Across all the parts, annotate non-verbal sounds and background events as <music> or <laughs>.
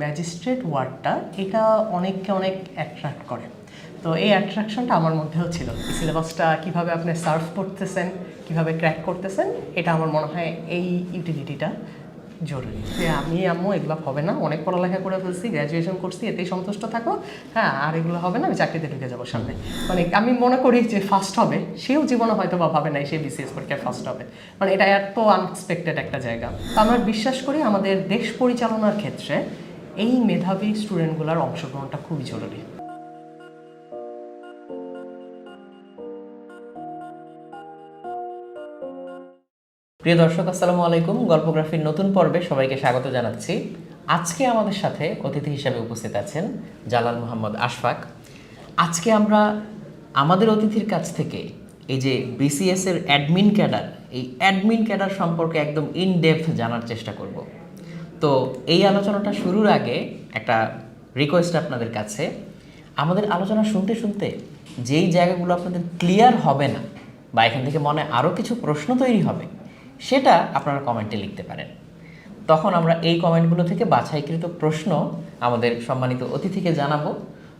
Magistrate ওয়ার্ডটা এটা অনেককে অনেক অ্যাট্রাক্ট করে। তো এই অ্যাট্রাকশনটা আমার মধ্যেও ছিল। সিলেবাসটা কীভাবে আপনি সার্ভ করতেছেন, কীভাবে ক্র্যাক করতেছেন, এটা আমার মনে হয় এই ইউটিলিটিটা জরুরি। যে আমি, আম্মু, এগুলো হবে না। অনেক পড়ালেখা করে ফেলছি গ্র্যাজুয়েশন করছি, এতেই সন্তুষ্ট থাকো। হ্যাঁ আর এগুলো হবে না, আমি চাকরিতে ঢুকে যাব সামনে। মানে আমি মনে করি যে ফার্স্ট হবে। সেও জীবনে হয়তো বা ভাবে নাই, সে বিসিএস পরীক্ষায় ফার্স্ট হবে। মানে এটা এত আনএক্সপেক্টেড একটা জায়গা। তো আমরা বিশ্বাস করি আমাদের দেশ পরিচালনার ক্ষেত্রে এই মেধাবী স্টুডেন্টগুলোর অংশগ্রহণটা খুবই জরুরি। প্রিয় দর্শক, আসসালামু আলাইকুম। গল্পগ্রাফির নতুন পর্বে সবাইকে স্বাগত জানাচ্ছি। আজকে আমাদের সাথে অতিথি হিসাবে উপস্থিত আছেন জালাল মোহাম্মদ আশফাক। আজকে আমরা আমাদের অতিথির কাছ থেকে এই যে বিসিএস এর অ্যাডমিন ক্যাডার এই অ্যাডমিন ক্যাডার সম্পর্কে একদম ইন ডেপথ জানার চেষ্টা করব। তো এই আলোচনাটা শুরুর আগে একটা রিকোয়েস্ট আপনাদের কাছে। আমাদের আলোচনা শুনতে শুনতে যেই জায়গাগুলো আপনাদের ক্লিয়ার হবে না বা এখান থেকে মনে আরও কিছু প্রশ্ন তৈরি হবে, সেটা আপনারা কমেন্টে লিখতে পারেন। তখন আমরা এই কমেন্টগুলো থেকে বাছাইকৃত প্রশ্ন আমাদের সম্মানিত অতিথিকে জানাব।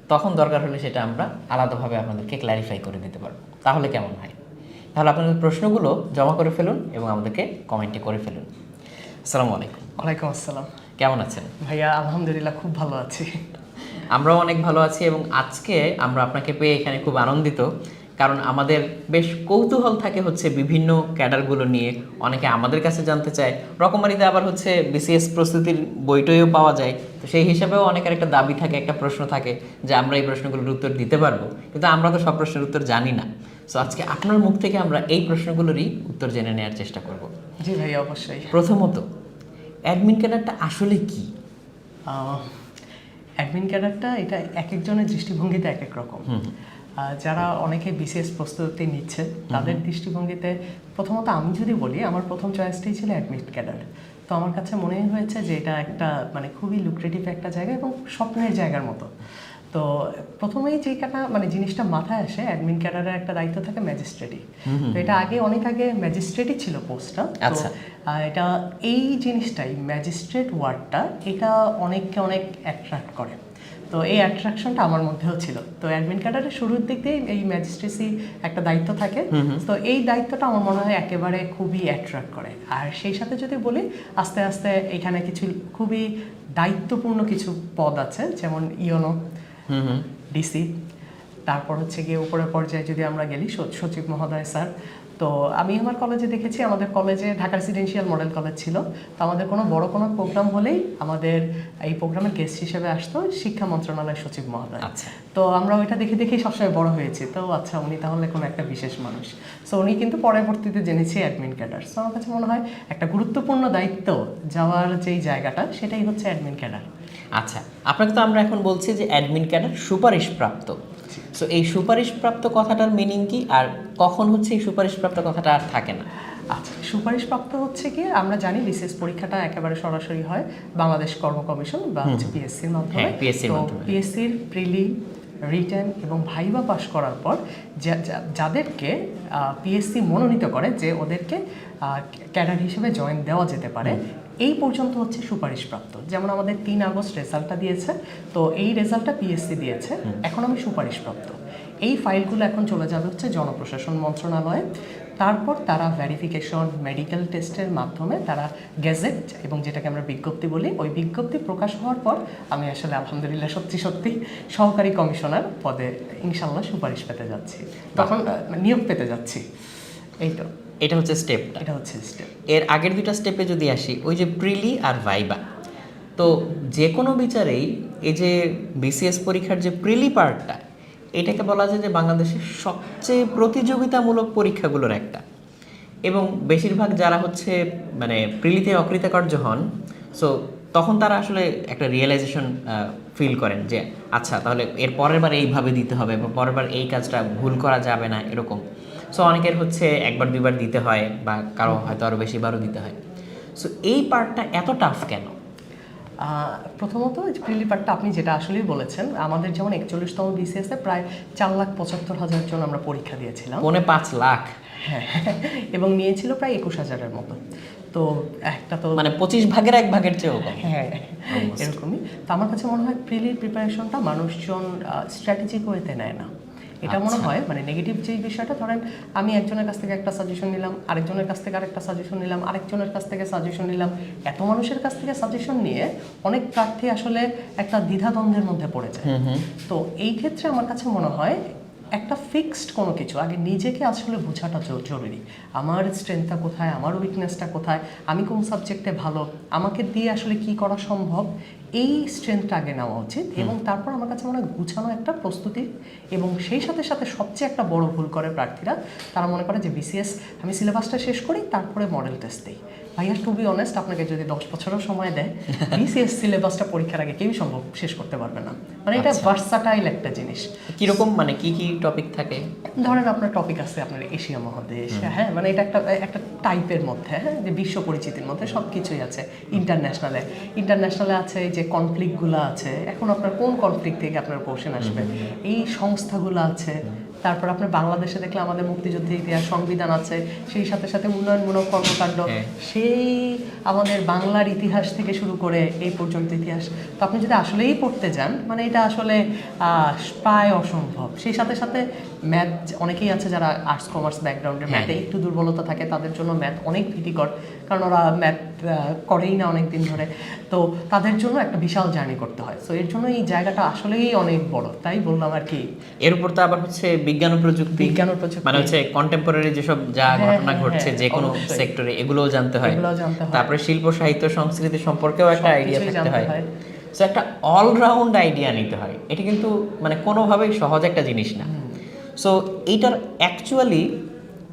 তখন দরকার হলে সেটা আমরা আলাদাভাবে আপনাদেরকে ক্ল্যারিফাই করে দিতে পারব। তাহলে কেমন হয়? তাহলে আপনাদের প্রশ্নগুলো জমা করে ফেলুন এবং আমাদেরকে কমেন্টে করে ফেলুন। আসসালামু আলাইকুম। ওয়ালাইকুম আসসালাম। কেমন আছেন? ভাইয়া আলহামদুলিল্লাহ খুব ভালো আছি। আমরাও অনেক ভালো আছি এবং আজকে আমরা আপনাকে পেয়ে এখানে খুব আনন্দিত কারণ আমাদের বেশ কৌতূহল থাকে হচ্ছে বিভিন্ন ক্যাডারগুলো নিয়ে। অনেকে আমাদের কাছে জানতে চায় রকমারিতে আবার হচ্ছে বিসিএস প্রস্তুতির বইটইও পাওয়া যায়। তো সেই হিসাবেও অনেকের একটা দাবি থাকে একটা প্রশ্ন থাকে যে আমরা এই প্রশ্নগুলোর উত্তর দিতে পারব। কিন্তু আমরা তো সব প্রশ্নের উত্তর জানি না। সো আজকে আপনার মুখ থেকে আমরা এই প্রশ্নগুলোরই উত্তর জেনে নেওয়ার চেষ্টা করব। জি ভাই অবশ্যই। প্রথমত অ্যাডমিন ক্যাডারটা আসলে কি? অ্যাডমিন ক্যাডারটা এটা এক একজনের দৃষ্টিভঙ্গিতে এক এক রকম যারা অনেকে বিশেষ প্রস্তুতি নিচ্ছে তাদের দৃষ্টিভঙ্গিতে প্রথমত আমি যদি বলি আমার প্রথম চয়েসটাই ছিল অ্যাডমিট ক্যাডার। তো আমার কাছে মনে হয়েছে যে এটা একটা মানে খুবই লুক্রেটিভ একটা জায়গা এবং স্বপ্নের জায়গার মতো। তো প্রথমেই যে কাটা মানে জিনিসটা মাথায় আসে অ্যাডমিন ক্যাডারের একটা দায়িত্ব থাকে ম্যাজিস্ট্রেটই তো এটা আগে অনেক আগে ম্যাজিস্ট্রেটই ছিল পোস্টটা আচ্ছা। এটা এই জিনিসটাই ম্যাজিস্ট্রেট ওয়ার্ডটা এটা অনেককে অনেক অ্যাট্রাক্ট করে। তো এই অ্যাট্রাকশনটা আমার মধ্যেও ছিল। তো অ্যাডমিন ক্যাডারের শুরুর দিক দিয়ে এই ম্যাজিস্ট্রেসি একটা দায়িত্ব থাকে। তো এই দায়িত্বটা আমার মনে হয় একেবারে খুবই অ্যাট্রাক্ট করে। আর সেই সাথে যদি বলি আস্তে আস্তে এখানে কিছু খুবই দায়িত্বপূর্ণ কিছু পদ আছে যেমন ইয়নো ডিসি তারপর হচ্ছে গিয়ে উপরের পর্যায়ে যদি আমরা গেলি সচিব মহোদয় স্যার তো আমি আমার কলেজে দেখেছি আমাদের কলেজে ঢাকা রেসিডেন্সিয়াল মডেল কলেজ ছিল। তো আমাদের কোনো বড় কোনো প্রোগ্রাম হলেই আমাদের এই প্রোগ্রামের গেস্ট হিসেবে আসতো শিক্ষা মন্ত্রণালয়ের সচিব মহোদয়। আচ্ছা। তো আমরা ওইটা দেখে দেখেই সবসময় বড় হয়েছি। তো আচ্ছা উনি তাহলে কোনো একটা বিশেষ মানুষ। সো উনি কিন্তু পরবর্তীতে জেনেছি অ্যাডমিন ক্যাডার সো আমার কাছে মনে হয় একটা গুরুত্বপূর্ণ দায়িত্ব যাওয়ার যেই জায়গাটা সেটাই হচ্ছে অ্যাডমিন ক্যাডার আচ্ছা আপনাকে তো আমরা এখন বলছি যে অ্যাডমিন ক্যাডার সুপারিশপ্রাপ্ত। সো এই সুপারিশপ্রাপ্ত কথাটার মিনিং কি? আর কখন হচ্ছে এই সুপারিশপ্রাপ্ত কথাটা আর থাকে না? আচ্ছা সুপারিশপ্রাপ্ত হচ্ছে কি? আমরা জানি বিশেষ পরীক্ষাটা একেবারে সরাসরি হয় বাংলাদেশ কর্ম কমিশন বা হচ্ছে পিএসসির মাধ্যমে। হ্যাঁ, মাধ্যমে। পিএসসির প্রিলি রিটেন এবং ভাইবা পাশ করার পর যাদেরকে পিএসসি মনোনীত করে যে ওদেরকে ক্যাডার হিসেবে জয়েন দেওয়া যেতে পারে এই পর্যন্ত হচ্ছে সুপারিশপ্রাপ্ত। যেমন আমাদের তিন আগস্ট রেজাল্টটা দিয়েছে তো এই রেজাল্টটা পিএসসি দিয়েছে এখন আমি সুপারিশপ্রাপ্ত। এই ফাইলগুলো এখন চলে যাবে হচ্ছে জনপ্রশাসন মন্ত্রণালয়ে। তারপর তারা ভেরিফিকেশন মেডিকেল টেস্টের মাধ্যমে তারা গেজেট এবং যেটাকে আমরা বিজ্ঞপ্তি বলি ওই বিজ্ঞপ্তি প্রকাশ হওয়ার পর আমি আসলে আলহামদুলিল্লাহ সত্যি সত্যি সহকারী কমিশনার পদে ইনশাল্লাহ সুপারিশ পেতে যাচ্ছি। তখন নিয়োগ পেতে যাচ্ছি। এই তো। এটা হচ্ছে স্টেপটা এটা হচ্ছে স্টেপ এর আগের দুটা স্টেপে যদি আসি ওই যে প্রিলি আর ভাইবা তো যে কোনো বিচারেই এই যে বিসিএস পরীক্ষার যে প্রিলি পার্টটা এটাকে বলা যায় যে বাংলাদেশের সবচেয়ে প্রতিযোগিতামূলক পরীক্ষাগুলোর একটা। এবং বেশিরভাগ যারা হচ্ছে মানে প্রিলিতে অকৃতকার্য হন সো তখন তারা আসলে একটা রিয়েলাইজেশন ফিল করেন যে আচ্ছা তাহলে এর পরের বার এইভাবে দিতে হবে বা পরের বার এই কাজটা ভুল করা যাবে না এরকম। সো অনেকের হচ্ছে একবার দুইবার দিতে হয় বা কারও হয়তো আরও বেশিবারও দিতে হয়। সো এই পার্টটা এত টাফ কেন? প্রথমত প্রিলি পার্টটা আপনি যেটা আসলেই বলেছেন আমাদের যেমন একচল্লিশতম বিসিএস এ প্রায় চার লাখ পঁচাত্তর হাজার জন আমরা পরীক্ষা দিয়েছিলাম। পৌনে পাঁচ লাখ। হ্যাঁ এবং নিয়েছিল প্রায় একুশ হাজারের মতো। তো একটা তো মানে পঁচিশ ভাগের এক ভাগের চেয়েও কম। হ্যাঁ এরকমই। তো আমার কাছে মনে হয় প্রিলির প্রিপারেশনটা মানুষজন স্ট্র্যাটেজিক ওয়েতে নেয় না। এটা মনে হয় মানে নেগেটিভ যে বিষয়টা ধরেন আমি একজনের কাছ থেকে একটা সাজেশন নিলাম আরেকজনের কাছ থেকে আরেকটা সাজেশন নিলাম আরেকজনের কাছ থেকে সাজেশন নিলাম এত মানুষের কাছ থেকে সাজেশন নিয়ে অনেক প্রার্থী আসলে একটা দ্বিধাদ্বন্দ্বের মধ্যে পড়ে যায়। তো এই ক্ষেত্রে আমার কাছে মনে হয় একটা ফিক্সড কোনো কিছু। আগে নিজেকে আসলে বোঝাটা জরুরি। আমার স্ট্রেংথটা কোথায়? আমার উইকনেসটা কোথায়? আমি কোন সাবজেক্টে ভালো? আমাকে দিয়ে আসলে কি করা সম্ভব? এই স্ট্রেংথটা আগে নেওয়া উচিত এবং তারপর আমার কাছে মনে হয় গুছানো একটা প্রস্তুতি এবং সেই সাথে সাথে সবচেয়ে একটা বড় ভুল করে প্রার্থীরা। তারা মনে করে যে বিসিএস আমি সিলেবাসটা শেষ করি তারপরে মডেল টেস্ট দিই। ভাইয়া টু বি অনেস্ট আপনাকে যদি দশ বছরও সময় দেয় <laughs> বিসিএস সিলেবাসটা পরীক্ষার আগে কেউই সম্ভব শেষ করতে পারবে না। মানে এটা ভার্সাটাইল একটা জিনিস। কীরকম মানে কি কি টপিক থাকে? ধরেন আপনার টপিক আছে আপনার এশিয়া মহাদেশ হ্যাঁ মানে এটা একটা একটা টাইপের মধ্যে হ্যাঁ যে বিশ্ব পরিচিতির মধ্যে সব কিছুই আছে ইন্টারন্যাশনালে ইন্টারন্যাশনালে আছে এই যে কনফ্লিক্টগুলো আছে এখন আপনার কোন কনফ্লিক্ট থেকে আপনার কোশ্চেন আসবে? এই সংস্থাগুলো আছে তারপর আপনার বাংলাদেশে দেখলে আমাদের মুক্তিযুদ্ধের ইতিহাস সংবিধান আছে সেই সাথে সাথে উন্নয়নমূলক কর্মকাণ্ড হ্যাঁ। সেই আমাদের বাংলার ইতিহাস থেকে শুরু করে এই পর্যন্ত ইতিহাস। তো আপনি যদি আসলেই পড়তে যান মানে এটা আসলে প্রায় অসম্ভব। সেই সাথে সাথে ম্যাথ অনেকেই আছে যারা আর্টস কমার্স ব্যাকগ্রাউন্ডে ম্যাথে একটু দুর্বলতা থাকে তাদের জন্য ম্যাথ অনেক ভীতিকর কারণ ওরা ম্যাথ করেই না অনেক দিন ধরে। তো তাদের জন্য একটা বিশাল জার্নি করতে হয়। তো এর জন্য এই জায়গাটা আসলেই অনেক বড় তাই বললাম আর কি। এর উপর তো আবার হচ্ছে বিজ্ঞান ও প্রযুক্তি। বিজ্ঞান ও প্রযুক্তি। মানে হচ্ছে কন্টেম্পোরারি যেসব যা হ্যাঁ, ঘটনা হ্যাঁ, ঘটছে যে কোনো সেক্টরে এগুলোও জানতে হয়। এগুলোও জানতে হয়। তারপরে শিল্প সাহিত্য সংস্কৃতি সম্পর্কেও একটা আইডিয়া থাকতে হয়। হয়। সো একটা অলরাউন্ড আইডিয়া নিতে হয়। এটা কিন্তু মানে কোনোভাবেই সহজ একটা জিনিস না। সো এইটার অ্যাকচুয়ালি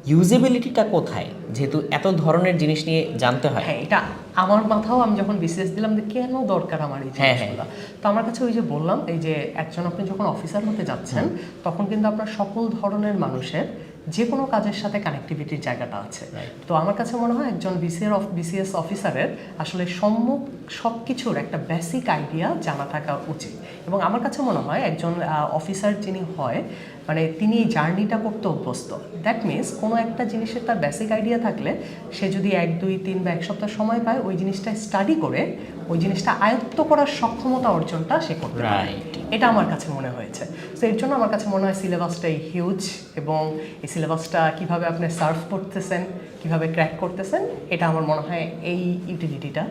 ইউজেবিলিটিটা কোথায়? যেহেতু এত ধরনের জিনিস নিয়ে জানতে হয়। হ্যাঁ এটা আমার মাথাও আমি যখন বিসিএস দিলাম যে কেন দরকার আমার এই হ্যাঁ, জিনিসগুলো? তো আমার কাছে ওই যে বললাম এই যে একজন আপনি যখন অফিসার হতে যাচ্ছেন তখন কিন্তু আপনার সকল ধরনের মানুষের যে কোনো কাজের সাথে কানেক্টিভিটির জায়গাটা আছে। তো আমার কাছে মনে হয় একজন বিসিএর বিসিএস অফিসারের আসলে সম্মুখ সব কিছুর একটা বেসিক আইডিয়া জানা থাকা উচিত। এবং আমার কাছে মনে হয় একজন অফিসার যিনি হয় মানে তিনি এই জার্নিটা করতে অভ্যস্ত। দ্যাট মিনস কোনো একটা জিনিসের তার বেসিক আইডিয়া থাকলে সে যদি এক দুই তিন বা এক সপ্তাহ সময় পায় ওই জিনিসটা স্টাডি করে ওই জিনিসটা আয়ত্ত করার সক্ষমতা অর্জনটা সে করতে পারে. এটা আমার কাছে মনে হয়েছে। তো এর জন্য আমার কাছে মনে হয় সিলেবাসটাই হিউজ এবং এই সিলেবাসটা কীভাবে আপনি সার্ভ করতেছেন, কীভাবে ক্র্যাক করতেছেন, এটা আমার মনে হয় এই ইউটিলিটিটা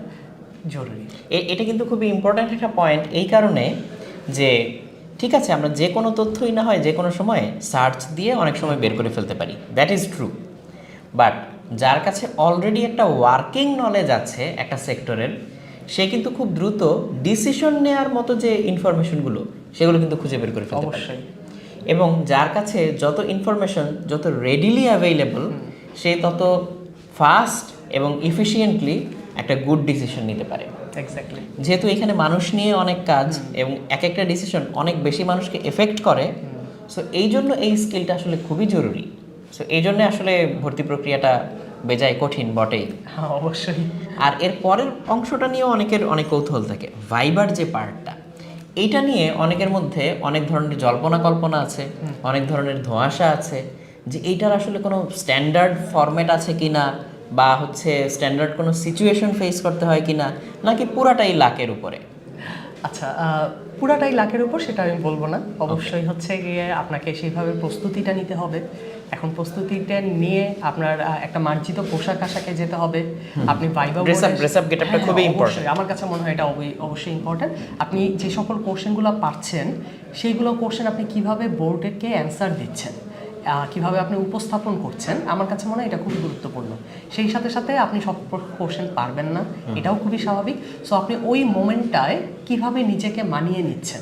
জরুরি। এটা কিন্তু খুবই ইম্পর্ট্যান্ট একটা পয়েন্ট এই কারণে যে, ঠিক আছে, আমরা যে কোনো তথ্যই না হয় যে কোনো সময় সার্চ দিয়ে অনেক সময় বের করে ফেলতে পারি। দ্যাট ইজ ট্রু বাট যার কাছে অলরেডি একটা ওয়ার্কিং নলেজ আছে একটা সেক্টরের সে কিন্তু খুব দ্রুত ডিসিশন নেওয়ার মতো যে ইনফরমেশনগুলো সেগুলো কিন্তু খুঁজে বের করে ফেলতে পারে। অবশ্যই। এবং যার কাছে যত ইনফরমেশন যত রেডিলি অ্যাভেইলেবল সে তত ফাস্ট এবং ইফিসিয়েন্টলি একটা গুড ডিসিশন নিতে পারে। এক্স্যাক্টলি যেহেতু এখানে মানুষ নিয়ে অনেক কাজ এবং এক একটা ডিসিশন অনেক বেশি মানুষকে এফেক্ট করে সো এই জন্য এই স্কিলটা আসলে খুবই জরুরি। সো এই জন্য আসলে ভর্তি প্রক্রিয়াটা বেজায় কঠিন বটেই। হ্যাঁ অবশ্যই। আর এর পরের অংশটা নিয়েও অনেকের অনেক কৌতূহল থাকে। ভাইবার যে পার্টটা এইটা নিয়ে অনেকের মধ্যে অনেক ধরনের জল্পনা কল্পনা আছে অনেক ধরনের ধোঁয়াশা আছে যে এইটার আসলে কোনো স্ট্যান্ডার্ড ফরম্যাট আছে কি না বা হচ্ছে স্ট্যান্ডার্ড কোনো সিচুয়েশন ফেস করতে হয় কি না নাকি পুরাটাই লাকের উপরে? আচ্ছা পুরাটাই লাখের উপর সেটা আমি বলব না। অবশ্যই হচ্ছে গিয়ে আপনাকে সেইভাবে প্রস্তুতিটা নিতে হবে। এখন প্রস্তুতিটা নিয়ে আপনার একটা মার্জিত পোশাক আশাকে যেতে হবে। আপনি ভাইবা get খুবই. আমার কাছে মনে হয় এটা অবশ্যই ইম্পর্টেন্ট আপনি যে সকল কোশ্চেনগুলো পাচ্ছেন সেইগুলো কোশ্চেন আপনি কীভাবে বোর্ডেরকে অ্যান্সার দিচ্ছেন? কীভাবে আপনি উপস্থাপন করছেন আমার কাছে মনে হয় এটা খুবই গুরুত্বপূর্ণ। সেই সাথে সাথে আপনি সব কোশ্চেন পারবেন না এটাও খুবই স্বাভাবিক। সো আপনি ওই মোমেন্টটায় কীভাবে নিজেকে মানিয়ে নিচ্ছেন?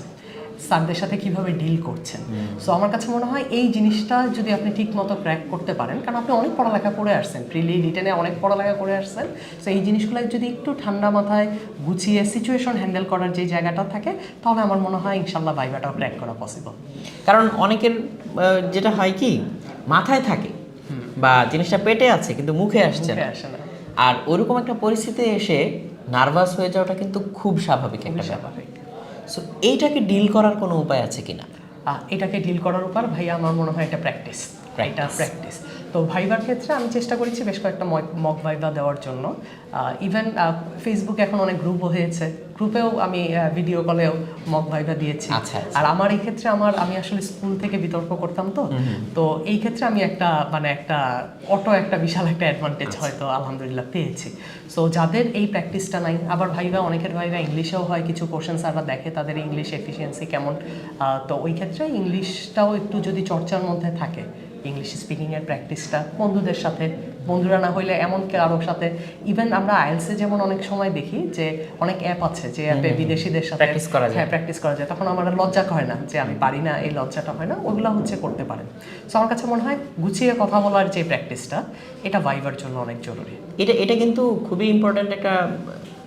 স্যারদের সাথে কীভাবে ডিল করছেন? সো আমার কাছে মনে হয় এই জিনিসটা যদি আপনি ঠিক মতো ক্র্যাক করতে পারেন কারণ আপনি অনেক পড়ালেখা করে আসছেন প্রিলি রিটেনে অনেক পড়ালেখা করে আসছেন সো এই জিনিসগুলো যদি একটু ঠান্ডা মাথায় গুছিয়ে সিচুয়েশন হ্যান্ডেল করার যে জায়গাটা থাকে তাহলে আমার মনে হয় ইনশাল্লাহ বাইবাটাও ক্র্যাক করা পসিবল কারণ অনেকের যেটা হয় কি মাথায় থাকে বা জিনিসটা পেটে আছে কিন্তু মুখে আসছে না। আর ওরকম একটা পরিস্থিতি এসে নার্ভাস হয়ে যাওয়াটা কিন্তু খুব স্বাভাবিক একটা ব্যাপার। স্বাভাবিক। সো এইটাকে ডিল করার কোনো উপায় আছে কি না এটাকে ডিল করার উপর ভাইয়া আমার মনে হয় এটা প্র্যাকটিস এটা প্র্যাকটিস তো ভাইবার ক্ষেত্রে আমি চেষ্টা করেছি বেশ কয়েকটা মক ভাইবা দেওয়ার জন্য। ইভেন ফেসবুকে এখন অনেক গ্রুপও হয়েছে। গ্রুপেও আমি ভিডিও কলেও মক ভাইবা দিয়েছি। আচ্ছা, আচ্ছা। আর আমার এই ক্ষেত্রে আমার আমি আসলে স্কুল থেকে বিতর্ক করতাম তো। তো এই ক্ষেত্রে আমি একটা মানে একটা অটো একটা বিশাল একটা অ্যাডভান্টেজ আচ্ছা। হয়তো আলহামদুলিল্লাহ পেয়েছি। সো যাদের এই প্র্যাকটিসটা নাই আবার ভাইবা অনেকের ভাইবা ইংলিশেও হয় কিছু কোশ্চেন স্যাররা দেখে তাদের ইংলিশ এফিসিয়েন্সি কেমন। তো ওই ক্ষেত্রে ইংলিশটাও একটু যদি চর্চার মধ্যে থাকে ইংলিশ স্পিকিংয়ের প্র্যাকটিসটা বন্ধুদের সাথে বন্ধুরা না হইলে এমন কারোর সাথে ইভেন আমরা আইএলসে যেমন অনেক সময় দেখি যে অনেক অ্যাপ আছে যে অ্যাপে বিদেশিদের সাথে প্র্যাকটিস করা যায়। হ্যাঁ প্র্যাকটিস করা যায়। তখন আমার লজ্জা হয় না যে আমি পারি না এই লজ্জাটা হয় না ওগুলো হচ্ছে করতে পারেন। সো আমার কাছে মনে হয় গুছিয়ে কথা বলার যে প্র্যাকটিসটা এটা ভাইবার জন্য অনেক জরুরি। এটা এটা কিন্তু খুবই ইম্পর্ট্যান্ট একটা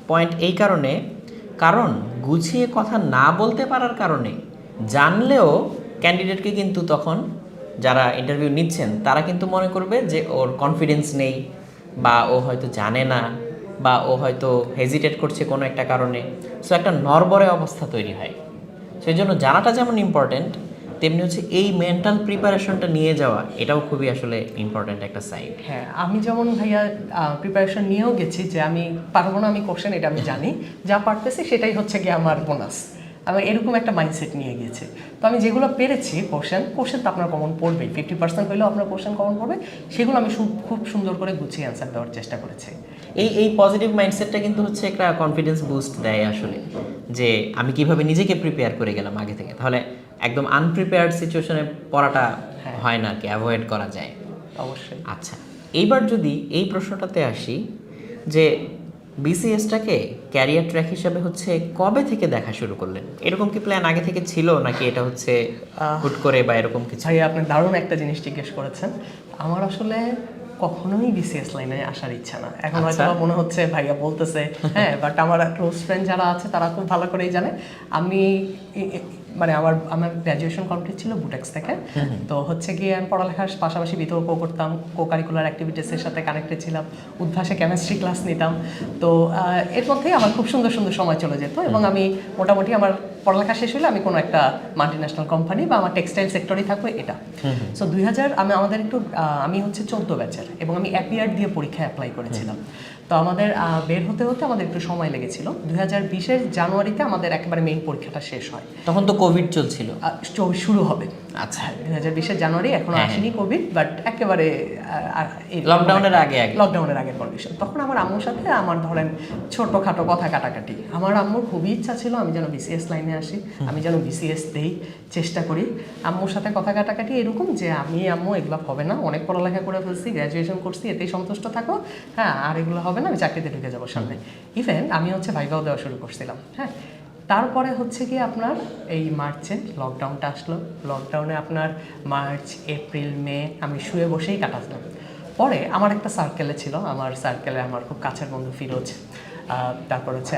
পয়েন্ট এই কারণে। কারণ গুছিয়ে কথা না বলতে পারার কারণে জানলেও ক্যান্ডিডেটকে কিন্তু তখন যারা ইন্টারভিউ নিচ্ছেন, তারা কিন্তু মনে করবে যে ওর কনফিডেন্স নেই বা ও হয়তো জানে না বা ও হয়তো হেজিটেট করছে কোনো একটা কারণে। সো একটা নরবরে অবস্থা তৈরি হয়। সেই জন্য জানাটা যেমন ইম্পর্ট্যান্ট তেমনি হচ্ছে এই মেন্টাল প্রিপারেশনটা নিয়ে যাওয়া, এটাও খুবই আসলে ইম্পর্ট্যান্ট একটা সাইড হ্যাঁ আমি যেমন ভাইয়া প্রিপারেশন নিয়েও গেছি যে আমি পারব না আমি কোশ্চেন এটা আমি জানি। যা পারতেছি সেটাই হচ্ছে গিয়ে আমার বোনাস আমি এরকম একটা মাইন্ডসেট নিয়ে গিয়েছে। তো আমি যেগুলো পেরেছি কোশ্চেন কোশ্চেন তো আপনার কমন পড়বেই। ফিফটি পার্সেন্ট হলেও আপনার কোশ্চেন কমন পড়বে। সেগুলো আমি খুব সুন্দর করে গুছিয়ে অ্যান্সার দেওয়ার চেষ্টা করেছি। এই এই পজিটিভ মাইন্ডসেটটা কিন্তু হচ্ছে একটা কনফিডেন্স বুস্ট দেয় আসলে। যে আমি কীভাবে নিজেকে প্রিপেয়ার করে গেলাম আগে থেকে। তাহলে একদম আনপ্রিপেয়ার্ড সিচুয়েশনে পড়াটা হয়। না আর কি অ্যাভয়েড করা যায়। অবশ্যই। আচ্ছা এইবার যদি এই প্রশ্নটাতে আসি যে বিসিএসটাকে ক্যারিয়ার ট্র্যাক হিসাবে হচ্ছে কবে থেকে দেখা শুরু করলেন? এরকম কি প্ল্যান আগে থেকে ছিল নাকি এটা হচ্ছে হুট করে বা এরকম কিছু? ভাই আপনি দারুণ একটা জিনিস জিজ্ঞেস করেছেন। আমার আসলে কখনোই বিসিএস লাইনে আসার ইচ্ছা না। এখন হয়তো আচ্ছা। মনে হচ্ছে ভাইয়া বলতেছে হ্যাঁ বাট আমার ক্লোজ ফ্রেন্ড যারা আছে তারা খুব ভালো করেই জানে। আমি মানে আমার আমার গ্র্যাজুয়েশন কমপ্লিট ছিল বুটেক্স থেকে। তো হচ্ছে গিয়ে আমি পড়ালেখার পাশাপাশি বিতর্ক করতাম কো কারিকুলার অ্যাক্টিভিটিসের সাথে কানেক্টেড ছিলাম উদ্ভাসে কেমিস্ট্রি ক্লাস নিতাম। তো এর মধ্যেই আমার খুব সুন্দর সুন্দর সময় চলে যেত এবং আমি মোটামুটি আমার পড়ালেখা শেষ হলে আমি কোনো একটা মাল্টি ন্যাশনাল কোম্পানি বা আমার টেক্সটাইল সেক্টরেই থাকবে এটা। সো দুই হাজার আমি আমাদের একটু আমি হচ্ছে চোদ্দ ব্যাচের এবং আমি অ্যাপিয়ার দিয়ে পরীক্ষায় অ্যাপ্লাই করেছিলাম। তো আমাদের বের হতে হতে আমাদের একটু সময় লেগেছিল। দুই হাজার বিশের জানুয়ারিতে আমাদের একেবারে মেইন পরীক্ষাটা শেষ হয়। তখন তো কোভিড চলছিল। শুরু হবে। আচ্ছা দুই হাজার বিশের জানুয়ারি এখনও হ্যাঁ, আসেনি কোভিড বাট একেবারে লকডাউনের আগে আগে। লকডাউনের আগের কন্ডিশন তখন আমার আম্মুর সাথে আমার ধরেন ছোটখাটো কথা কাটাকাটি। আমার আম্মুর খুবই ইচ্ছা ছিল আমি যেন বিসিএস লাইনে আসি আমি যেন বিসিএস দেই চেষ্টা করি। আম্মুর সাথে কথা কাটাকাটি এরকম যে আমি আম্মু এগুলো হবে না। অনেক পড়ালেখা করে ফেলছি গ্র্যাজুয়েশন করছি এতেই সন্তুষ্ট থাকো। হ্যাঁ আর এগুলো হবে না আমি চাকরিতে ঢুকে যাব সামনে। ইভেন আমি হচ্ছে ভাইভাও দেওয়া শুরু করছিলাম হ্যাঁ। তারপরে হচ্ছে কি আপনার এই মার্চে লকডাউনটা আসলো। লকডাউনে আপনার মার্চ, এপ্রিল, মে আমি শুয়ে বসেই কাটাতাম। পরে আমার একটা সার্কেলে ছিল, আমার সার্কেলে আমার খুব কাছের বন্ধু ফিরোজ। তারপর হচ্ছে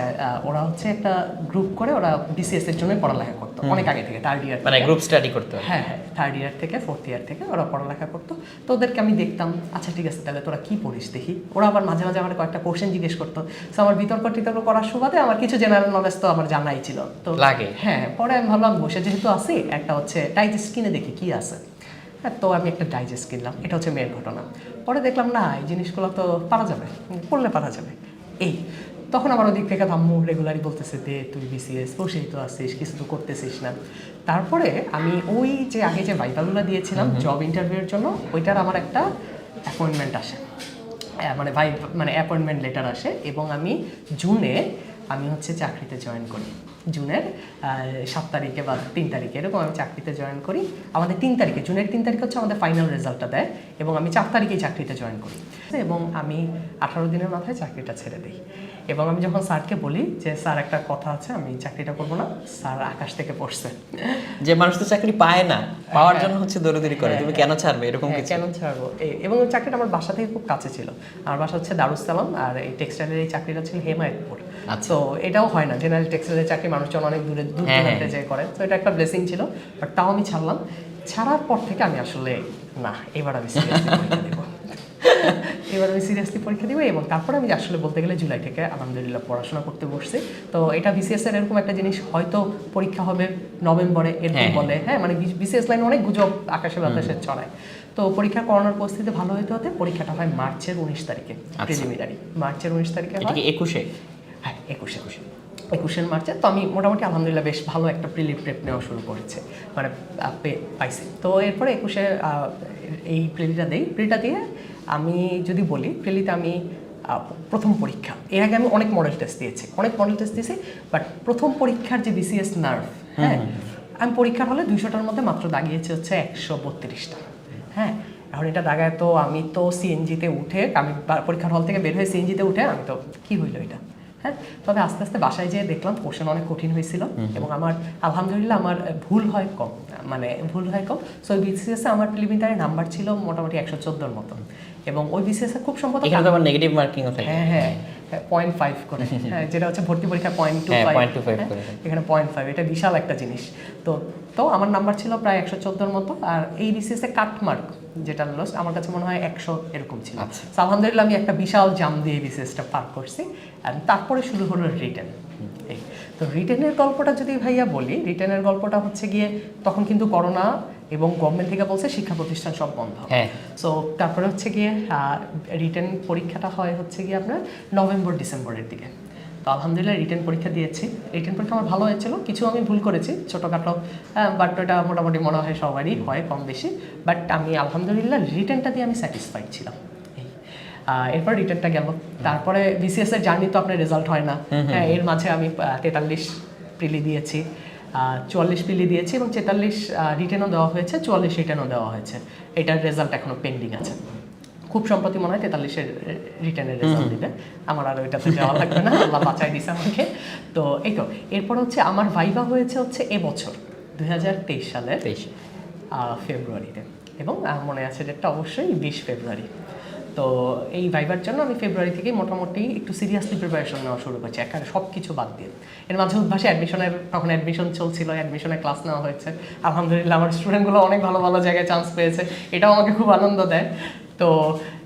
ওরা হচ্ছে একটা গ্রুপ করে ওরা বিসিএস এর জন্য পড়ালেখা করতো। অনেক আগে থেকে থার্ড ইয়ার মানে গ্রুপ স্টাডি করতে হ্যাঁ। হ্যাঁ থার্ড ইয়ার থেকে ফোর্থ ইয়ার থেকে ওরা পড়ালেখা করতো। তো ওদেরকে আমি দেখতাম আচ্ছা ঠিক আছে তাহলে তোরা কি পড়িস দেখি? ওরা আবার মাঝে মাঝে আমার কয়েকটা কোশ্চেন জিজ্ঞেস করতো। তো আমার বিতর্ক টিতর্ক করার সুবাদে আমার কিছু জেনারেল নলেজ তো আমার জানাই ছিল। তো লাগে। হ্যাঁ পরে আমি ভাবলাম বসে যেহেতু আছি একটা হচ্ছে ডাইজেস্ট কিনে দেখি কি আছে। হ্যাঁ তো আমি একটা ডাইজেস্ট কিনলাম এটা হচ্ছে মেয়ের ঘটনা। পরে দেখলাম না এই জিনিসগুলো তো পারা যাবে পড়লে পারা যাবে। এই তখন আমার ওদিক থেকে আম্মু রেগুলারই বলতেছে দে তুই বিসিএস বসেই তো আসিস কিছু তো করতেছিস না। তারপরে আমি ওই যে আগে যে ভাইভাগুলো দিয়েছিলাম জব ইন্টারভিউর জন্য ওইটার আমার একটা অ্যাপয়েন্টমেন্ট আসে। মানে ভাই মানে অ্যাপয়েন্টমেন্ট লেটার আসে এবং আমি জুনে আমি হচ্ছে চাকরিতে জয়েন করি। জুনের সাত তারিখে বা তিন তারিখে এরকম আমি চাকরিতে জয়েন করি। আমাদের তিন তারিখে জুনের তিন তারিখে হচ্ছে আমাদের ফাইনাল রেজাল্টটা দেয় এবং আমি চার তারিখেই চাকরিতে জয়েন করি। এবং আমি আঠারো দিনের মাথায় চাকরিটা ছেড়ে দিই। এবং আমি যখন স্যারকে বলি যে স্যার একটা কথা আছে আমি চাকরিটা করব না। স্যার আকাশ থেকে পড়ছে। যে মানুষ তো চাকরি পায় না পাওয়ার জন্য হচ্ছে দৌড়দৌড়ি করে। তুমি কেন ছাড়বে? এরকম হ্যাঁ, কিছু। কেন ছাড়বো? এবং চাকরিটা আমার বাসা থেকে খুব কাছে ছিল। আমার বাসা হচ্ছে দারুসালাম আর এই টেক্সটাইলের এই চাকরিটা ছিল হেমায়তপুর। আচ্ছা। তো এটাও হয় না। জেনারেল টেক্সটাইলের চাকরি মানুষজন অনেক দূরে দূর হ্যাঁ, দূরান্তে যে করে। তো এটা একটা ব্লেসিং ছিল বাট তাও আমি ছাড়লাম। ছাড়ার পর থেকে আমি আসলে না এবার আমি <laughs> এবার আমি সিরিয়াসলি পরীক্ষা দিব এবং তারপরে আমি আসলে বলতে গেলে জুলাই থেকে আলহামদুলিল্লাহ পড়াশোনা করতে বসছি। তো এটা বিসিএস এর এরকম একটা জিনিস হয়তো পরীক্ষা হবে নভেম্বরে এরকম হ্যাঁ, বলে। হ্যাঁ মানে বিসিএস লাইনে অনেক গুজব আকাশে বাতাসে ছড়ায়। তো পরীক্ষা করানোর পরিস্থিতি ভালো হতে হতে পরীক্ষাটা হয় মার্চের উনিশ তারিখে প্রিলিমিনারি মার্চের উনিশ তারিখে হয়। একুশে? হ্যাঁ একুশে। একুশে একুশের মার্চে। তো আমি মোটামুটি আলহামদুলিল্লাহ বেশ ভালো একটা প্রিলি প্রেপ নেওয়া শুরু করেছে। মানে পাইছি। তো এরপরে একুশে এই প্রিলিটা দেই। প্রিলিটা দিয়ে আমি যদি বলি প্রিলিতে আমি প্রথম পরীক্ষা। এর আগে আমি অনেক মডেল টেস্ট দিয়েছি। অনেক মডেল টেস্ট দিয়েছি বাট প্রথম পরীক্ষার যে বিসিএস নার্ভ হ্যাঁ আমি পরীক্ষার হলে দুইশোটার মধ্যে মাত্র দাগিয়েছি হচ্ছে একশো বত্রিশটা। হ্যাঁ এখন এটা দাগায় তো আমি তো সিএনজিতে উঠে আমি পরীক্ষার হল থেকে বের হয়ে সিএনজিতে উঠে আমি তো কি হইল এটা? হ্যাঁ তবে আস্তে আস্তে বাসায় যেয়ে দেখলাম কোশ্চেন অনেক কঠিন হয়েছিল এবং আমার আলহামদুলিল্লাহ আমার ভুল হয় কম মানে ভুল হয় কম। সো বিসিএসে আমার প্রিলিমিনারি নাম্বার ছিল মোটামুটি একশো চোদ্দোর মতো। এবং ওই বিসিএসে খুব সম্ভবত এখানে তো আবার নেগেটিভ মার্কিংও থাকে। হ্যাঁ হ্যাঁ পয়েন্ট ফাইভ করে। <laughs> হ্যাঁ যেটা হচ্ছে ভর্তি পরীক্ষা পয়েন্ট টু হ্যাঁ, ফাইভ 0.25 করে। এখানে পয়েন্ট ফাইভ এটা বিশাল একটা জিনিস। তো তো আমার নাম্বার ছিল প্রায় একশো চোদ্দোর মতো আর এই বিসিএসে কাট মার্ক যেটা লস আমার কাছে মনে হয় একশো এরকম ছিল। আচ্ছা। আলহামদুলিল্লাহ আমি একটা বিশাল জাম দিয়ে বিসিএসটা পার করছি and তারপরে শুরু হলো রিটেন এই তো রিটেনের গল্পটা যদি ভাইয়া বলি রিটেনের গল্পটা হচ্ছে গিয়ে তখন কিন্তু করোনা এবং গভর্নমেন্ট থেকে বলছে শিক্ষা প্রতিষ্ঠান সব বন্ধ। হ্যাঁ। সো তারপরে হচ্ছে গিয়ে রিটেন পরীক্ষাটা হয় হচ্ছে গিয়ে আপনার নভেম্বর ডিসেম্বরের দিকে। তো আলহামদুলিল্লাহ রিটার্ন পরীক্ষা দিয়েছি। রিটেন পরীক্ষা আমার ভালো হয়েছিল কিছু আমি ভুল করেছি ছোটোখাটো বাট ওটা মোটামুটি মনে হয় সবারই হয় কম বেশি। বাট আমি আলহামদুলিল্লাহ রিটেনটা দিয়ে আমি স্যাটিসফাইড ছিলাম। এরপর রিটার্নটা গেল। তারপরে বিসিএস এর জার্নি তো আপনার রেজাল্ট হয় না। হ্যাঁ এর মাঝে আমি তেতাল্লিশ প্রিলি দিয়েছি। চুয়াল্লিশ প্রিলি দিয়েছি এবং তেতাল্লিশ রিটেনও দেওয়া হয়েছে চুয়াল্লিশ রিটেনও দেওয়া হয়েছে। এটার রেজাল্ট এখনও পেন্ডিং আছে। খুব সম্প্রতি মনে হয় তেতাল্লিশের রিটার্নের রেজাল্ট দিবে। আমার আর ওইটাতে যাওয়া লাগবে না আল্লাহ বাঁচাই দিছে আমাকে। তো এই তো এরপর হচ্ছে আমার ভাইবা হয়েছে হচ্ছে এবছর দুই হাজার তেইশ সালের ফেব্রুয়ারিতে এবং মনে আছে ডেটটা অবশ্যই বিশ ফেব্রুয়ারি তো এই ভাইবার জন্য আমি ফেব্রুয়ারি থেকে মোটামুটি একটু সিরিয়াসলি প্রিপারেশন নেওয়া শুরু করছি। একেবারে সব কিছু বাদ দিয়ে। এর মাঝে উদ্ভাসে অ্যাডমিশনের তখন অ্যাডমিশন চলছিল অ্যাডমিশনের ক্লাস নেওয়া হয়েছে। আলহামদুলিল্লাহ আমার স্টুডেন্টগুলো অনেক ভালো ভালো জায়গায় চান্স পেয়েছে। এটাও আমাকে খুব আনন্দ দেয়। তো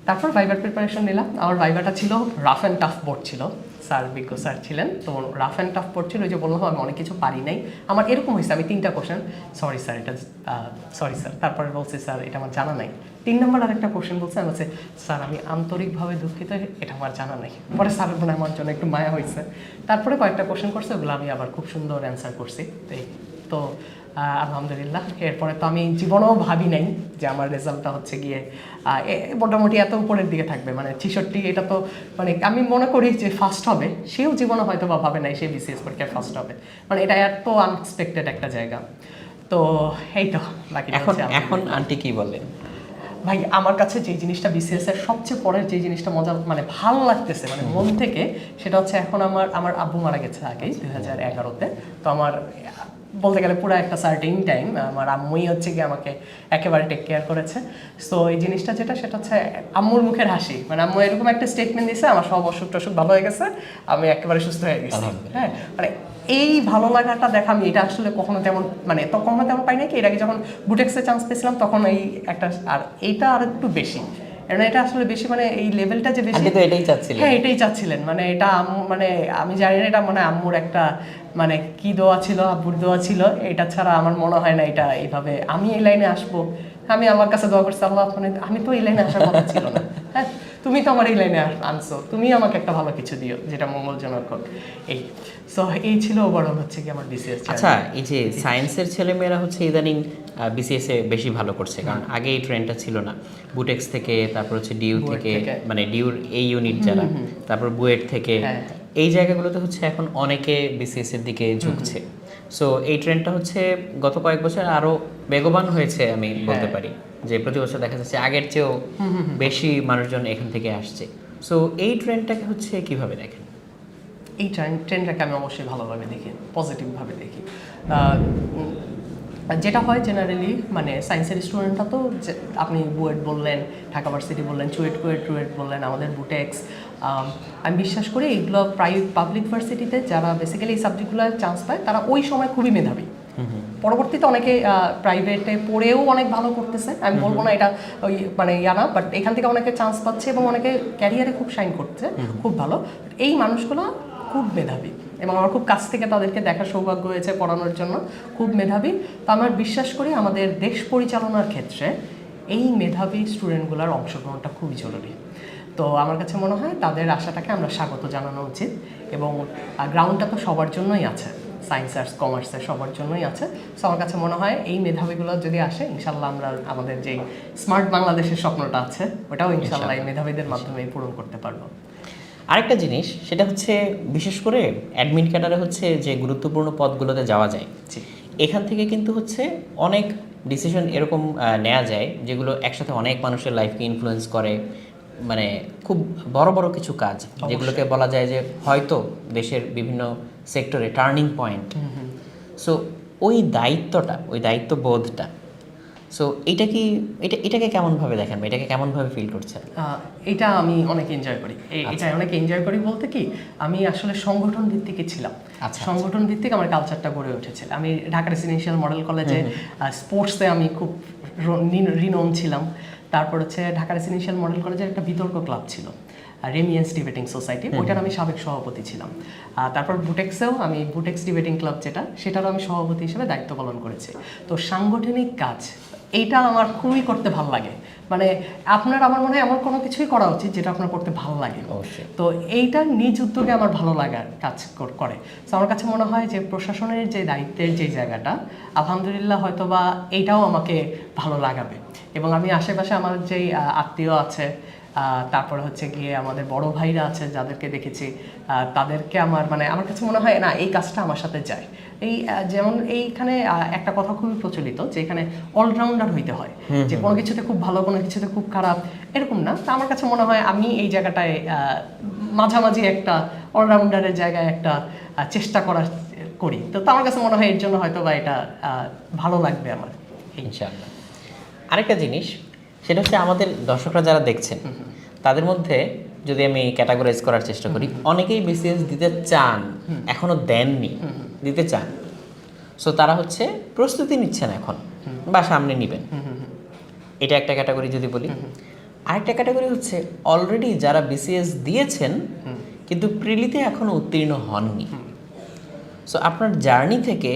তারপর ভাইবার প্রিপারেশন নিলাম। আমার ভাইবাটা ছিল রাফ অ্যান্ড টাফ বোর্ড ছিল। স্যার, বিজ্ঞ স্যার ছিলেন। তো রাফ অ্যান্ড টাফ বোর্ড ছিল। ওই যে বললাম, আমি অনেক কিছু পারি নাই। আমার এরকম হয়েছে, আমি তিনটা কোশ্চেন সরি স্যার এটা সরি স্যার তারপরে বলছি, স্যার, এটা আমার জানা নাই। তিন নম্বর আরেকটা কোশ্চেন বলছে আমি বলছে স্যার আমি আন্তরিকভাবে দুঃখিত এটা আমার জানা নাই। পরে স্যার মনে আমার জন্য একটু মায়া হয়েছে তারপরে কয়েকটা কোশ্চেন করছে ওগুলো আমি আবার খুব সুন্দর অ্যান্সার করছি। এই তো আলহামদুলিল্লাহ এরপরে তো আমি জীবনেও ভাবি নাই যে আমার রেজাল্টটা হচ্ছে গিয়ে মোটামুটি এত উপরের দিকে থাকবে। মানে ছিষট্টি এটা তো মানে আমি মনে করি যে ফার্স্ট হবে সেও জীবনে হয়তো বা ভাবে নাই সে বিসিএস পরীক্ষায় ফার্স্ট হবে। মানে এটা এত আনএক্সপেক্টেড একটা জায়গা। তো এই তো বাকি এখন এখন আন্টি কি বলেন ভাই আমার কাছে যে জিনিসটা বিসিএস এর সবচেয়ে পরের যে জিনিসটা মজা মানে ভালো লাগতেছে মানে মন থেকে সেটা হচ্ছে এখন আমার আমার আব্বু মারা গেছে আগে দুই হাজার এগারোতে। তো আমার বলতে গেলে পুরো একটা সার্টিন টাইম আমার আম্মুই হচ্ছে গিয়ে আমাকে একেবারে টেক কেয়ার করেছে। সো এই জিনিসটা যেটা সেটা হচ্ছে আম্মুর মুখের হাসি। মানে আম্মু এরকম একটা স্টেটমেন্ট দিছে আমার সব অসুখ টসুখ ভালো হয়ে গেছে আমি একেবারে সুস্থ হয়ে গেছি। হ্যাঁ মানে এই ভালো লাগাটা দেখা আমি এটা আসলে কখনো তেমন মানে তো কখনো তেমন পাই নাকি এর আগে যখন বুটেক্সে চান্স পেয়েছিলাম তখন এই একটা আর এইটা আর একটু বেশি। কারণ এটা আসলে বেশি মানে এই লেভেলটা যে বেশি তো এটাই চাচ্ছিলেন। হ্যাঁ এটাই চাচ্ছিলেন। মানে এটা মানে আমি জানি না এটা মানে আম্মুর একটা মানে কি দোয়া ছিল আব্বুর দোয়া ছিল এটা ছাড়া আমার মনে হয় না এটা এইভাবে। আমি এই লাইনে আসব। আমি আমার কাছে দোয়া করছি আল্লাহ মানে আমি তো এই লাইনে আসার কথা ছিল না। হ্যাঁ? তুমি তো আমার এই লাইনে আনছো। তুমি আমাকে একটা ভালো কিছু দিও যেটা মঙ্গলজনক হোক। এই সো এই ছিল ওভারঅল হচ্ছে কি আমার বিসিএস আচ্ছা এই যে সায়েন্সের ছেলেমেয়েরা হচ্ছে ইদানিং বিসিএস এ বেশি ভালো করছে কারণ আগে এই ট্রেন্ডটা ছিল না। বুটেক্স থেকে তারপর হচ্ছে ডিউ থেকে। মানে ডিউর এই ইউনিট যারা তারপর বুয়েট থেকে হ্যাঁ। এই জায়গাগুলোতে হচ্ছে এখন অনেকে বিসিএস এর দিকে ঝুঁকছে। সো এই ট্রেন্ডটা হচ্ছে গত কয়েক বছর আরও বেগবান হয়েছে আমি বলতে হ্যাঁ। পারি। যে প্রতি বছর দেখা যাচ্ছে আগের চেয়েও বেশি মানুষজন এখান থেকে আসছে। সো এই ট্রেন্ডটাকে হচ্ছে কীভাবে দেখেন? এই ট্রেন্ড ট্রেন্ডটাকে আমি অবশ্যই ভালোভাবে দেখি পজিটিভভাবে দেখি। যেটা হয় জেনারেলি মানে সায়েন্সের স্টুডেন্টরা তো আপনি বুয়েট বললেন ঢাকা ভার্সিটি বললেন চুয়েট কুয়েট টুয়েট বললেন আমাদের বুটেক্স। আমি বিশ্বাস করি এইগুলো প্রাইভেট পাবলিক ভার্সিটিতে যারা বেসিক্যালি এই সাবজেক্টগুলো চান্স পায় তারা ওই সময় খুবই মেধাবী। পরবর্তীতে অনেকে প্রাইভেটে পড়েও অনেক ভালো করতেছে। আমি বলব না এটা ওই মানে ইয়া না বাট এখান থেকে অনেকে চান্স পাচ্ছে এবং অনেকে ক্যারিয়ারে খুব শাইন করছে। খুব ভালো। এই মানুষগুলো খুব মেধাবী এবং আমার খুব কাছ থেকে তাদেরকে দেখার সৌভাগ্য হয়েছে পড়ানোর জন্য। খুব মেধাবী। তো আমার বিশ্বাস করি আমাদের দেশ পরিচালনার ক্ষেত্রে এই মেধাবী স্টুডেন্টগুলোর অংশগ্রহণটা খুবই জরুরি। তো আমার কাছে মনে হয় তাদের আশাটাকে আমরা স্বাগত জানানো উচিত এবং গ্রাউন্ডটা তো সবার জন্যই আছে। সায়েন্স আর্টস কমার্সে সবার জন্যই আছে। সো আমার কাছে মনে হয় এই মেধাবীগুলো যদি আসে ইনশাল্লাহ আমরা আমাদের যে স্মার্ট বাংলাদেশের স্বপ্নটা আছে ওটাও ইনশাল্লাহ এই মেধাবীদের মাধ্যমে পূরণ করতে পারব। আরেকটা জিনিস সেটা হচ্ছে বিশেষ করে অ্যাডমিন ক্যাডারে হচ্ছে যে গুরুত্বপূর্ণ পদগুলোতে যাওয়া যায়। এখান থেকে কিন্তু হচ্ছে অনেক ডিসিশন এরকম নেওয়া যায় যেগুলো একসাথে অনেক মানুষের লাইফকে ইনফ্লুয়েন্স করে। মানে খুব বড় বড় কিছু কাজ যেগুলোকে বলা যায় যে হয়তো দেশের বিভিন্ন সেক্টরে টার্নিং পয়েন্ট সো ওই দায়িত্বটা ওই দায়িত্ববোধটা সো এটা কি এটা এটাকে কেমনভাবে দেখেন? এটাকে কেমনভাবে ফিল করছেন? এটা আমি অনেক এনজয় করি। আচ্ছা। এটা অনেক এনজয় করি বলতে কি আমি আসলে সংগঠন ভিত্তিকে ছিলাম। আচ্ছা, সংগঠন ভিত্তিক আমার কালচারটা গড়ে উঠেছিল। আমি ঢাকা রেসিডেন্সিয়াল মডেল কলেজে স্পোর্টসে আমি খুব রিনোন ছিলাম। তারপর হচ্ছে ঢাকা রেসিডেন্সিয়াল মডেল কলেজের একটা বিতর্ক ক্লাব ছিল। রেমিয়েন্স ডিবেটিং সোসাইটি ওইটার আমি সাবেক সভাপতি ছিলাম। তারপর বুটেক্সেও আমি বুটেক্স ডিবেটিং ক্লাব যেটা সেটারও আমি সভাপতি হিসেবে দায়িত্ব পালন করেছি। তো সাংগঠনিক কাজ এইটা আমার খুবই করতে ভালো লাগে। মানে আপনার আমার মনে হয় এমন কোনো কিছুই করা উচিত যেটা আপনার করতে ভালো লাগে। অবশ্যই। তো এইটা নিজ উদ্যোগে আমার ভালো লাগার কাজ করে তো আমার কাছে মনে হয় যে প্রশাসনের যে দায়িত্বের যে জায়গাটা আলহামদুলিল্লাহ হয়তো বা এইটাও আমাকে ভালো লাগাবে। এবং আমি আশেপাশে আমার যেই আত্মীয় আছে তারপরে হচ্ছে গিয়ে আমাদের বড় ভাইরা আছে যাদেরকে দেখেছি আহ, তাদেরকে আমার মানে আমার কাছে মনে হয় না এই কাজটা আমার সাথে যায়। এই যেমন এইখানে একটা কথা খুবই প্রচলিত যে এখানে অলরাউন্ডার হইতে হয়। যে কোনো কিছুতে খুব ভালো কোনো কিছুতে খুব খারাপ এরকম না। তো আমার কাছে মনে হয় আমি এই জায়গাটায় আহ, মাঝামাঝি একটা অলরাউন্ডারের জায়গায় একটা চেষ্টা করার করি। তো আমার কাছে মনে হয় এর জন্য হয়তো বা এটা আহ, ভালো লাগবে আমার। ইনশাআল্লাহ। আরেকটা জিনিস সেটা হচ্ছে আমাদের দর্শকরা যারা দেখছেন তাদের মধ্যে যদি আমি ক্যাটাগরাইজ করার চেষ্টা করি অনেকেই বিসিএস দিতে চান এখনও দেননি দিতে চান। সো তারা হচ্ছে প্রস্তুতি নিচ্ছেন এখন বা সামনে নেবেন। এটা একটা ক্যাটাগরি যদি বলি। আরেকটা ক্যাটাগরি হচ্ছে অলরেডি যারা বিসিএস দিয়েছেন কিন্তু প্রিলিতে এখনও উত্তীর্ণ হননি। সো আপনার জার্নি থেকে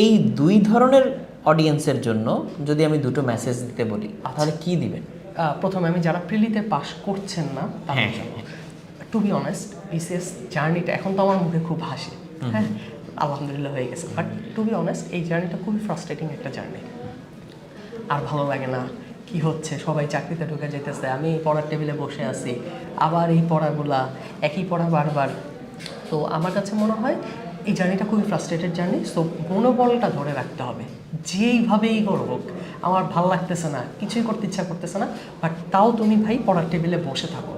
এই দুই ধরনের অডিয়েন্সের জন্য যদি আমি দুটো মেসেজ দিতে বলি তাহলে কি দিবেন? প্রথমে আমি যারা প্রিলিতে পাশ করছেন না হ্যাঁ। টু বি অনেস্ট বিসিএস জার্নিটা এখন তো আমার মুখে খুব হাসি। হ্যাঁ আলহামদুলিল্লাহ হয়ে গেছে। বাট টু বি অনেস্ট এই জার্নিটা খুবই ফ্রাস্ট্রেটিং একটা জার্নি আর ভালো লাগে না কি হচ্ছে? সবাই চাকরিতে ঢুকে যেতেছে আমি পড়ার টেবিলে বসে আছি আবার এই পড়াগুলা একই পড়া বারবার। তো আমার কাছে মনে হয় এই জার্নিটা খুবই ফ্রাস্ট্রেটেড জার্নি সো মনোবলটা ধরে রাখতে হবে। যেইভাবেই করো হোক, আমার ভালো লাগতেছে না, কিছুই করতে ইচ্ছা করতেছে না বাট তাও তুমি ভাই পড়ার টেবিলে বসে থাকো,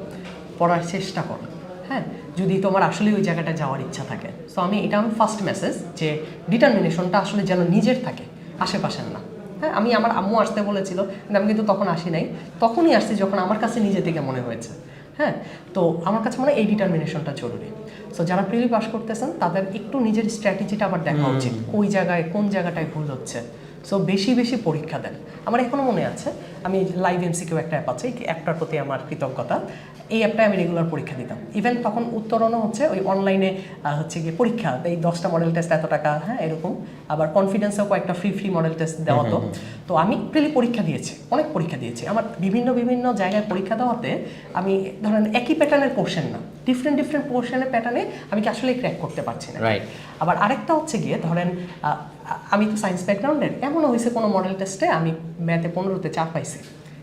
পড়ার চেষ্টা করো হ্যাঁ? যদি তোমার আসলে ওই জায়গাটা যাওয়ার ইচ্ছা থাকে। সো আমি, এটা আমি ফার্স্ট মেসেজ যে ডিটারমিনেশনটা আসলে যেন নিজের থাকে, আশেপাশের না। হ্যাঁ আমি আমার আম্মু আসতে বলেছিল, কিন্তু আমি কিন্তু তখন আসি নাই। তখনই আসছি যখন আমার কাছে নিজে থেকে মনে হয়েছে হ্যাঁ? তো আমার কাছে মনে হয় এই ডিটারমিনেশনটা জরুরি। সো যারা প্রিলি পাস করতেছেন তাদের একটু নিজের স্ট্র্যাটেজিটা আবার দেখা উচিত। ওই জায়গায় কোন জায়গাটায় ভুল হচ্ছে। সো বেশি বেশি পরীক্ষা দেন। আমার এখনও মনে আছে আমি লাইভ এমসিকিউ একটা অ্যাপ আছে এই অ্যাপটার প্রতি আমার কৃতজ্ঞতা। এই অ্যাপটায় আমি রেগুলার পরীক্ষা দিতাম। ইভেন তখন উত্তরণও হচ্ছে ওই অনলাইনে হচ্ছে গিয়ে পরীক্ষা এই দশটা মডেল টেস্ট এত টাকা হ্যাঁ এরকম। আবার কনফিডেন্সেও কয়েকটা ফ্রি ফ্রি মডেল টেস্ট দেওয়া তো। তো আমি প্রিলি পরীক্ষা দিয়েছি অনেক পরীক্ষা দিয়েছি। আমার বিভিন্ন বিভিন্ন জায়গায় পরীক্ষা দেওয়াতে আমি ধরেন একই প্যাটার্নের পোর্শন না। ডিফারেন্ট ডিফারেন্ট পোর্শনের প্যাটার্নে আমি কি আসলে ক্র্যাক করতে পারছি না। রাইট আবার আরেকটা হচ্ছে গিয়ে ধরেন আমি তো সায়েন্স ব্যাকগ্রাউন্ডের এমনও হয়েছে কোনো মডেল টেস্টে আমি ম্যাথে পনেরোতে চার পাইছি।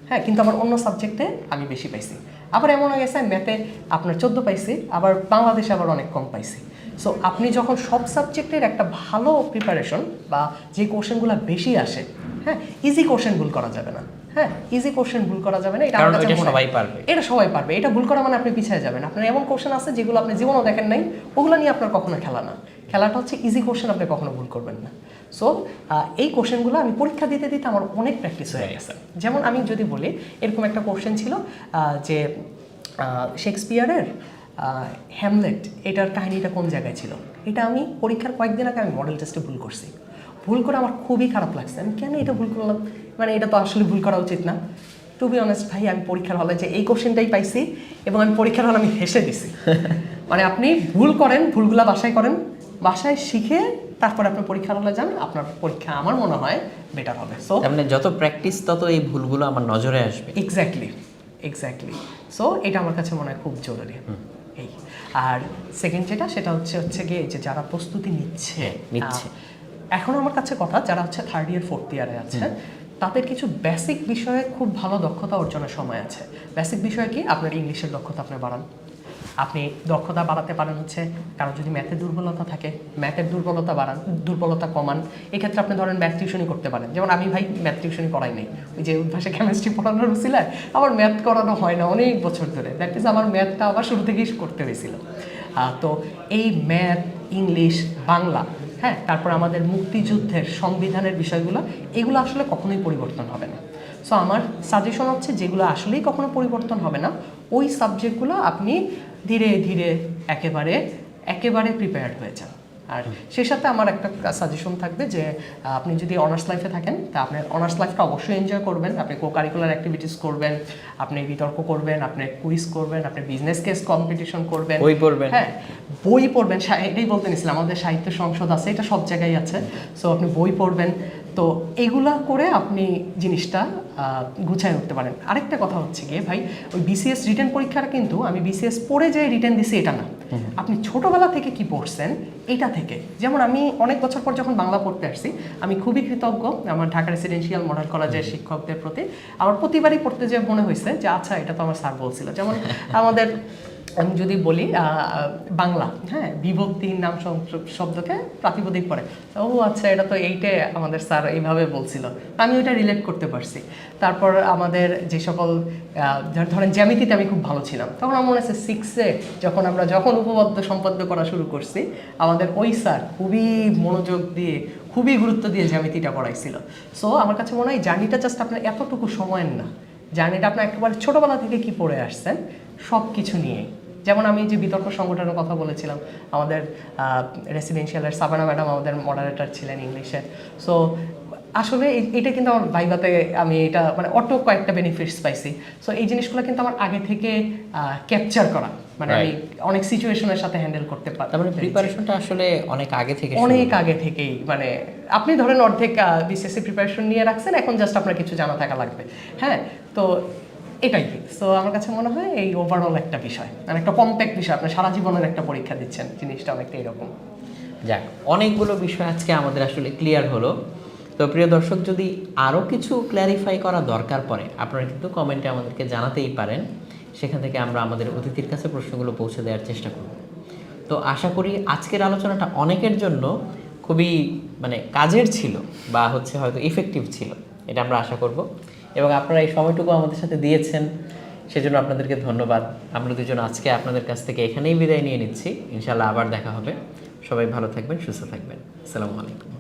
হ্যাঁ কিন্তু আমার অন্য সাবজেক্টে আমি বেশি পাইছি। আবার এমন হয়ে গেছে ম্যাথে আপনার চোদ্দ পাইছি আবার বাংলাদেশে আবার অনেক কম পাইছি। সো আপনি যখন সব সাবজেক্টের একটা ভালো প্রিপারেশন বা যে কোশ্চেনগুলো বেশি আসে হ্যাঁ ইজি কোশ্চেন ভুল করা যাবে না। হ্যাঁ ইজি কোশ্চেন ভুল করা যাবে না এটা আমার কাছে। সবাই পারবে। এটা সবাই পারবে এটা ভুল করা মানে আপনি পিছিয়ে যাবেন। আপনার এমন কোশ্চেন আছে যেগুলো আপনি জীবনও দেখেন নাই ওগুলো নিয়ে আপনার কখনো খেলা না। খেলাটা হচ্ছে ইজি কোশ্চেন আপনি কখনো ভুল করবেন না। সো এই কোশ্চেনগুলো আমি পরীক্ষা দিতে দিতে আমার অনেক প্র্যাকটিস হয়ে গেছে। যেমন আমি যদি বলি এরকম একটা কোশ্চেন ছিল যে শেক্সপিয়ারের হ্যামলেট এটার কাহিনীটা কোন জায়গায় ছিল? এটা আমি পরীক্ষার কয়েকদিন আগে আমি মডেল টেস্টে ভুল করছি। ভুল করে আমার খুবই খারাপ লাগছে। আমি কেন এটা ভুল করলাম? মানে এটা তো আসলে ভুল করা উচিত না। টু বি অনেস্ট ভাই আমি পরীক্ষার হলে যে এই কোশ্চেনটাই পাইছি এবং আমি পরীক্ষার হলে আমি হেসে দিছি। <laughs> মানে আপনি ভুল করেন ভুলগুলা বাসায় করেন বাসায় শিখে তারপরে আপনি পরীক্ষার হলে যান আপনার পরীক্ষা আমার মনে হয় বেটার হবে। সো তার মানে যত প্র্যাকটিস তত এই ভুলগুলো আমার নজরে আসবে। এক্স্যাক্টলি এক্স্যাক্টলি সো এটা আমার কাছে মনে হয় খুব জরুরি। এই। আর সেকেন্ড যেটা সেটা হচ্ছে হচ্ছে গিয়ে যে যারা প্রস্তুতি নিচ্ছে নিচ্ছে। এখন আমার কাছে কথা যারা হচ্ছে থার্ড ইয়ার ফোর্থ ইয়ারে আছে তাদের কিছু বেসিক বিষয়ে খুব ভালো দক্ষতা অর্জনের সময় আছে। বেসিক বিষয়ে কি? আপনার ইংলিশের দক্ষতা আপনি বাড়ান। আপনি দক্ষতা বাড়াতে পারেন হচ্ছে কারণ যদি ম্যাথে দুর্বলতা থাকে ম্যাথের দুর্বলতা বাড়ান দুর্বলতা কমান। এক্ষেত্রে আপনি ধরেন ম্যাথ টিউশনই করতে পারেন। যেমন আমি ভাই ম্যাথ টিউশনই করাই নেই। ওই যে উদ্ভাসে কেমিস্ট্রি পড়ানোর উচিলায় আমার ম্যাথ করানো হয় না অনেক বছর ধরে। দ্যাট ইজ আমার ম্যাথটা আবার শুরু থেকেই করতে হয়েছিল। তো এই ম্যাথ ইংলিশ বাংলা হ্যাঁ তারপর আমাদের মুক্তিযুদ্ধের সংবিধানের বিষয়গুলো, এগুলো আসলে কখনোই পরিবর্তন হবে না। সো আমার সাজেশন হচ্ছে যেগুলো আসলেই কখনো পরিবর্তন হবে না, ওই সাবজেক্টগুলো আপনি ধীরে ধীরে একেবারে একেবারে প্রিপেয়ার্ড হয়ে যান। আর সেই সাথে আমার একটা সাজেশন থাকবে যে আপনি যদি অনার্স লাইফে থাকেন তা আপনি অনার্স লাইফটা অবশ্যই এনজয় করবেন। আপনি কো কারিকুলার অ্যাক্টিভিটিস করবেন আপনি বিতর্ক করবেন আপনি কুইজ করবেন আপনি বিজনেস কেস কম্পিটিশন করবেন। বই পড়বেন। হ্যাঁ বই পড়বেন। এটাই বলতে নিছিলাম আমাদের সাহিত্য সংসদ আছে এটা সব জায়গায় আছে। সো আপনি বই পড়বেন। তো এগুলা করে আপনি জিনিসটা গুছায় উঠতে পারেন। আরেকটা কথা হচ্ছে গিয়ে ভাই ওই বিসিএস রিটার্ন পরীক্ষার কিন্তু আমি বিসিএস পড়ে যে রিটার্ন দিছি এটা না। আপনি ছোটবেলা থেকে কি পড়ছেন এটা থেকে? যেমন আমি অনেক বছর পর যখন বাংলা পড়তে আসছি আমি খুবই কৃতজ্ঞ আমার ঢাকা রেসিডেন্সিয়াল মডেল কলেজের শিক্ষকদের প্রতি। আমার প্রতিবারই পড়তে যে মনে হয়েছে যে আচ্ছা এটা তো আমার স্যার বলছিল। যেমন আমাদের আমি যদি বলি বাংলা হ্যাঁ বিভক্তি নাম শব্দকে প্রাতিপদিক পড়ে। ও আচ্ছা এটা তো এইটে আমাদের স্যার এইভাবে বলছিল। আমি ওইটা রিলেট করতে পারছি। তারপর আমাদের যে সকল ধরেন জ্যামিতিতে আমি খুব ভালো ছিলাম। তখন আমার মনে আছে সিক্সে যখন আমরা যখন উপপাদ্য সম্পাদ্য করা শুরু করছি, আমাদের ওই স্যার খুবই মনোযোগ দিয়ে, খুবই গুরুত্ব দিয়ে জ্যামিতিটা পড়াইছিল সো আমার কাছে মনে হয় জার্নিটা জাস্ট আপনার এতটুকু সময়ের না। জার্নিটা আপনার একেবারে ছোটোবেলা থেকে কি পড়ে আসছেন সব কিছু নিয়েই। যেমন আমি যে বিতর্ক সংগঠনের কথা বলেছিলাম আমাদের রেসিডেন্সিয়ালের সাবানা ম্যাডাম আমাদের মডারেটর ছিলেন ইংলিশে। সো আসলে এটা কিন্তু আমার ভাইবাতে আমি এটা মানে অটো কয়েকটা বেনিফিটস পাইছি। সো এই জিনিসগুলো কিন্তু আমার আগে থেকে ক্যাপচার করা। মানে আমি অনেক সিচুয়েশনের সাথে হ্যান্ডেল করতে পারি মানে প্রিপারেশনটা আসলে অনেক আগে থেকে অনেক আগে থেকেই মানে আপনি ধরেন অর্ধেক বিসিএসসি প্রিপারেশন নিয়ে রাখছেন এখন জাস্ট আপনার কিছু জানা থাকা লাগবে। হ্যাঁ তো এটাই। সো আমার কাছে মনে হয় এই ওভারঅল একটা বিষয়। মানে একটা কম্প্যাক্ট বিষয়। আপনি সারা জীবনের একটা পরীক্ষা দিচ্ছেন। জিনিসটা অনেকটা এরকম। যাক, অনেকগুলো বিষয় আজকে আমাদের আসলে ক্লিয়ার হলো। তো প্রিয় দর্শক, যদি আরও কিছু ক্ল্যারিফাই করা দরকার পড়ে, আপনারা কিন্তু কমেন্টে আমাদেরকে জানাতেই পারেন। সেখান থেকে আমরা আমাদের অতিথির কাছে প্রশ্নগুলো পৌঁছে দেওয়ার চেষ্টা করব। তো আশা করি আজকের আলোচনাটা অনেকের জন্য খুবই মানে কাজের ছিল বা হচ্ছে হয়তো ইফেক্টিভ ছিল। এটা আমরা আশা করব। এবং আপনারা এই সময়টুকু আমাদের সাথে দিয়েছেন, সেজন্য আপনাদেরকে ধন্যবাদ। আমরা দুজন আজকে আপনাদের কাছ থেকে এখানেই বিদায় নিয়ে নিচ্ছি। ইনশাল্লাহ আবার দেখা হবে। সবাই ভালো থাকবেন, সুস্থ থাকবেন। আসসালামু আলাইকুম।